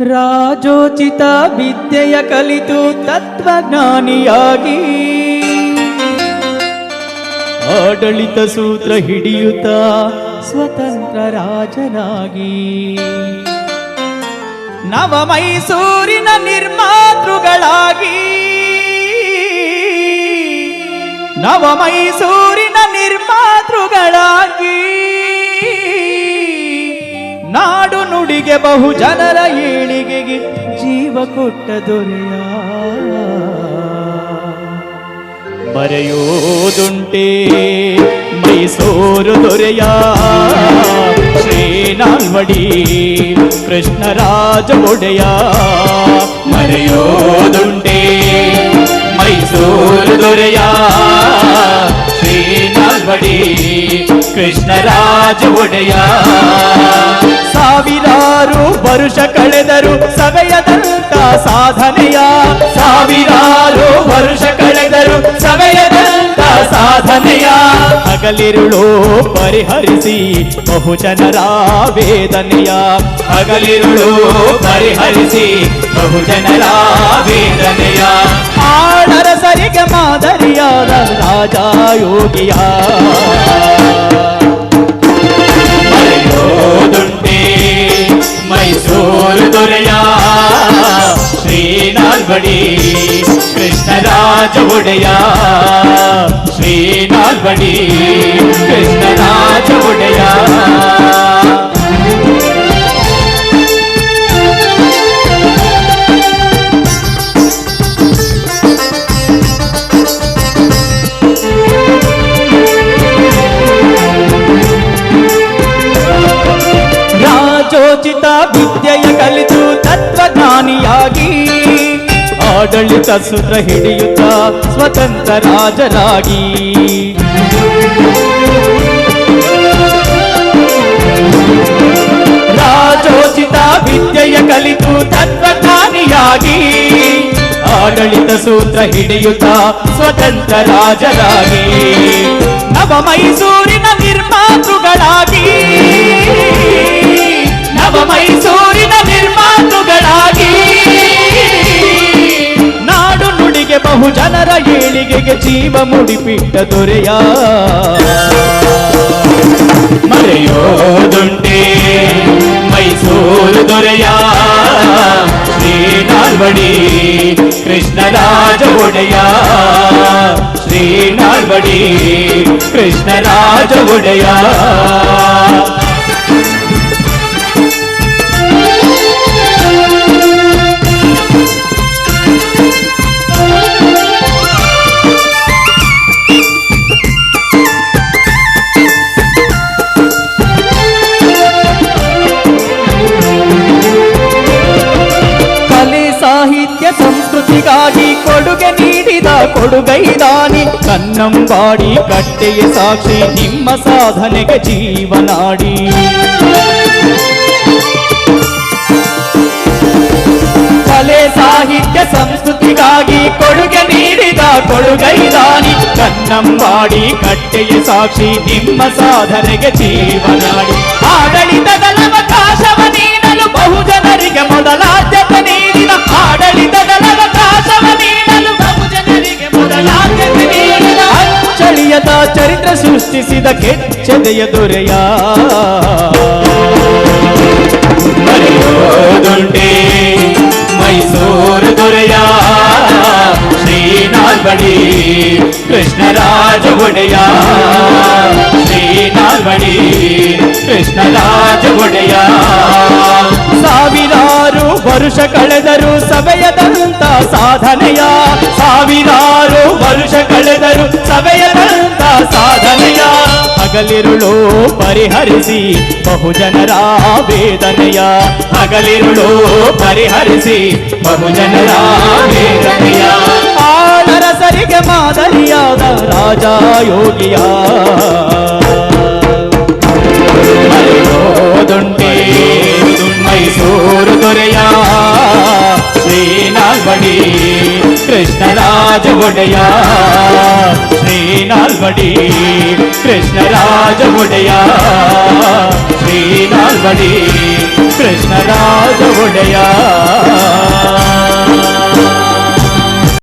ರಾಜೋಚಿತ ವಿದ್ಯೆಯ ಕಲಿತು ತತ್ವಜ್ಞಾನಿಯಾಗಿ. ಆಡಳಿತ ಸೂತ್ರ ಹಿಡಿಯುತ್ತ ಸ್ವತಂತ್ರ ರಾಜನಾಗಿ. ನವ ಮೈಸೂರಿನ ನಿರ್ಮಾತೃಗಳಾಗಿ. ನವ ಮೈಸೂರಿನ ನಿರ್ಮಾತೃಗಳಾಗಿ. ನಾಡು ನುಡಿಗೆ ಬಹು ಜನರ ಏಳಿಗೆಗೆ ಜೀವ ಕೊಟ್ಟ ದೊರೆಯ ಬರೆಯೋದುಂಟೆ ಮೈಸೂರು ದೊರೆಯ ಶ್ರೀನಾಲ್ವಡಿ ಕೃಷ್ಣರಾಜ ಒಡೆಯ ಮರೆಯೋದುಂಟೆ ಮೈಸೂರು ದೊರೆಯ ಶ್ರೀನಾಲ್ವಡಿ ಕೃಷ್ಣರಾಜ ಒಡೆಯ ಸಾವಿರಾರು ವರುಷ ಕಳೆದರು ಸಭೆಯದಂತ ಸಾಧನೆಯ ಸಾವಿರಾರು ವರುಷ ಕಳೆದರು ಸಭೆಯದಂತ ಸಾಧನೆಯ ಹಗಲಿರುಳು ಪರಿಹರಿಸಿ ಬಹುಜನರ ವೇದನೆಯ ಹಗಲಿರುಳು ಪರಿಹರಿಸಿ ಬಹುಜನರ ವೇದನೆಯ ಆಳರಸರಿಗೆ ಮಾದರಿಯಾದ ರಾಜ ಯೋಗಿಯ ಶ್ರೀನಾಲ್ವಡಿ ಕೃಷ್ಣರಾಜ ಒಡೆಯ ಶ್ರೀನಾಲ್ವಡಿ ಕೃಷ್ಣರಾಜ ಒಡೆಯ ರಾಜೋಚಿತ ವಿದ್ಯೆಯ ಕಲಿತು ತತ್ವಜ್ಞಾನಿಯಾಗಿ ಆಡಳಿತ ಸೂತ್ರ ಹಿಡಿಯುತ್ತ ಸ್ವತಂತ್ರ ರಾಜರಾಗಿ. ರಾಜೋಚಿತ ವಿದ್ಯೆಯ ಕಲಿತು ತತ್ವಜ್ಞಾನಿಯಾಗಿ. ಆಡಳಿತ ಸೂತ್ರ ಹಿಡಿಯುತ್ತ ಸ್ವತಂತ್ರ ರಾಜರಾಗಿ. ನವ ಮೈಸೂರಿನ ನುಡಿಗೆ ಬಹು ಜನರ ಏಳಿಗೆಗೆ ಜೀವ ಮುಡಿಪಿಟ್ಟ ದೊರೆಯ ಮರೆಯೋದುಂಟೆ ಮೈಸೂರು ದೊರೆಯ ಶ್ರೀನಾಲ್ವಡಿ ಕೃಷ್ಣರಾಜ ಒಡೆಯ ಶ್ರೀನಾಲ್ವಡಿ ಕೃಷ್ಣರಾಜ ಒಡೆಯ ನೀಡಿದ ಕೊಡುಗೈದಾನಿ ಕನ್ನಂಬಾಡಿ ಕಟ್ಟೆಯ ಸಾಕ್ಷಿ ನಿಮ್ಮ ಸಾಧನೆಗೆ ಜೀವನಾಡಿ ಕಲೆ ಸಾಹಿತ್ಯ ಸಂಸ್ಕೃತಿಗಾಗಿ ಕೊಡುಗೆ ನೀಡಿದ ಕೊಡುಗೈದಾನಿ ಕನ್ನಂಬಾಡಿ ಕಟ್ಟೆಯ ಸಾಕ್ಷಿ ನಿಮ್ಮ ಸಾಧನೆಗೆ ಜೀವನಾಡಿ ಆಡಳಿತದ ಅವಕಾಶವ ನೀಡಲು ಬಹುಜನರಿಗೆ ಮೊದಲಾದ್ಯತೆ ನೀಡಿದ ಆಡಳಿತದ ಅವಕಾಶವ ಸೃಷ್ಟಿಸಿದ ಕೆಚ್ಚದೆಯ ದೊರೆಯ. ಮರೆಯೋದುಂಟೆ ಮೈಸೂರು ದೊರೆಯ. ಶ್ರೀನಾಲ್ವಡಿ ಕೃಷ್ಣರಾಜ ಒಡೆಯ. ಶ್ರೀನಾಲ್ವಡಿ ಕೃಷ್ಣರಾಜ ಒಡೆಯ. ಸಾವಿರಾರು ವರುಷ ಕಳೆದರು ಸಭೆಯದಂತ ಸಾಧನೆಯ. ಸಾವಿರಾರು ವರುಷ ಕಳೆದರು ಸಭೆಯದಂತ ಸಾಧನೆಯ. ಹಗಲಿರುಳು ಪರಿಹರಿಸಿ ಬಹುಜನರ ವೇದನೆಯ ಹಗಲಿರುಳು ಪರಿಹರಿಸಿ ಬಹುಜನರ ವೇದನೆಯ ಆಳರಸರಿಗೆ ಮಾದರಿಯಾದ ರಾಜ ಯೋಗಿಯ ಮರೆಯೋದುಂಟೆ ಮೈಸೂರು ದೊರೆಯ ராஜ உடையா ஸ்ரீ நால்வடி கிருஷ்ணராஜ உடையா ஸ்ரீ நால்வடி கிருஷ்ணராஜ உடையா